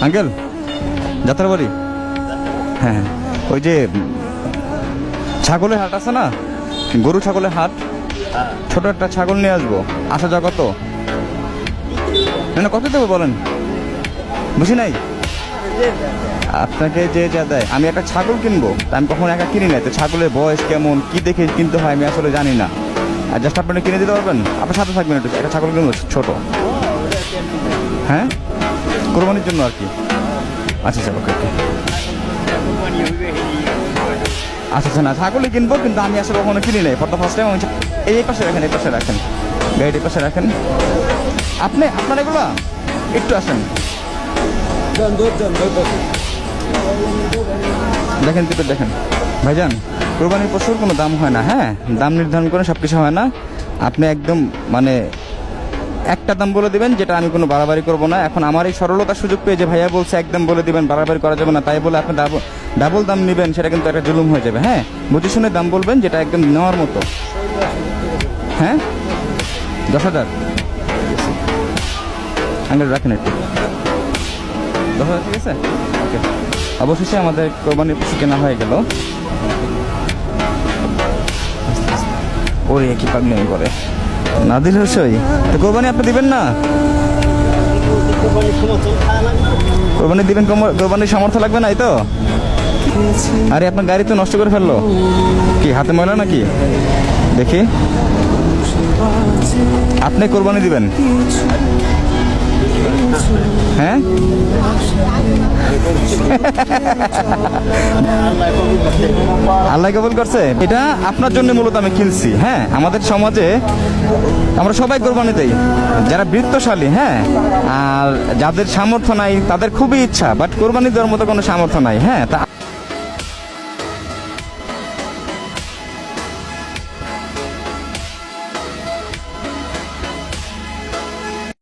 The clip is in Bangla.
আঙ্কেল যাত্রা বাড়ি? হ্যাঁ। ওই যে ছাগলের হাট আছে না? গরু ছাগলের হাট। ছোট একটা ছাগল নিয়ে আসব। আসা যাওয়া কত? না কত দেবো বলেন? বুঝি নাই? আপনাকে যে যা দেয়। আমি একটা ছাগল কিনবো। আমি কখনো একা কিনি নাই। তো ছাগলের বয়স কেমন? কি দেখে কিনতে হয়? আমি আসলে জানি না। আর জাস্ট আপনি কিনে দিতে পারবেন? আপনার সাথে থাকবেন একটু। একটা ছাগল কিনবো, ছোট। হ্যাঁ? কোরবানির জন্য আর কি। আচ্ছা আচ্ছা ওকে আচ্ছা আচ্ছা না ছাগলই কিনবো কিন্তু আমি আসলে কখনো কিনি নাই। ফর দ্য ফার্স্ট টাইম এই পাশে রাখেন এই পাশে রাখেন। গাড়ির এই পাশে রাখেন। আপনি আপনার এগুলা? একটু আসেন। দেখেন টিপে দেখেন। ভাইজান কোরবানির পশুর কোনো দাম হয় না হ্যাঁ? দাম নির্ধারণ করে সব কিছু হয় না। আপনি একদম মানে একটা দাম বলে দিবেন, যেটা আমি কোনো বাড়াবাড়ি করব না। এখন আমার এই সরলতার সুযোগ পেয়ে যে ভাইয়া বলছে একদম বলে দিবেন, বাড়াবাড়ি করা যাবে না, তাই বলে আপনি ডাবল দাম নেবেন, সেটা কিন্তু একটা জুলুম হয়ে যাবে হ্যাঁ? বুঝে শুনে দাম বলবেন, যেটা একদম নেওয়ার মতো। হ্যাঁ? দশ হাজার? রাখেন একটু। দশ হাজার, ঠিক আছে? ওকে। অবশেষে আমাদের কোরবানির পশু কেনা হয়ে গেল। ওরে, কি পাগলি করে। না দিলে সই তো কোরবানি আপনি দিবেন না? কোরবানি দিবেন কোরবানির সামর্থ্য লাগবে না তো? আরে, আপনার গাড়ি তো নষ্ট করে ফেলল। কি, হাতে ময়লা নাকি? দেখি। আপনি কোরবানি দিবেন। হ্যাঁ? আল্লাহ কবুল করছে? এটা আপনার জন্য মূলত আমি কিনছি হ্যাঁ? আমাদের সমাজে আমরা সবাই কোরবানি দেই। যারা বৃত্তশালী হ্যাঁ? আর যাদের সামর্থ্য নাই, তাদের খুবই ইচ্ছা বাট কোরবানি দেওয়ার মতো কোনো সামর্থ্য নাই হ্যাঁ? তা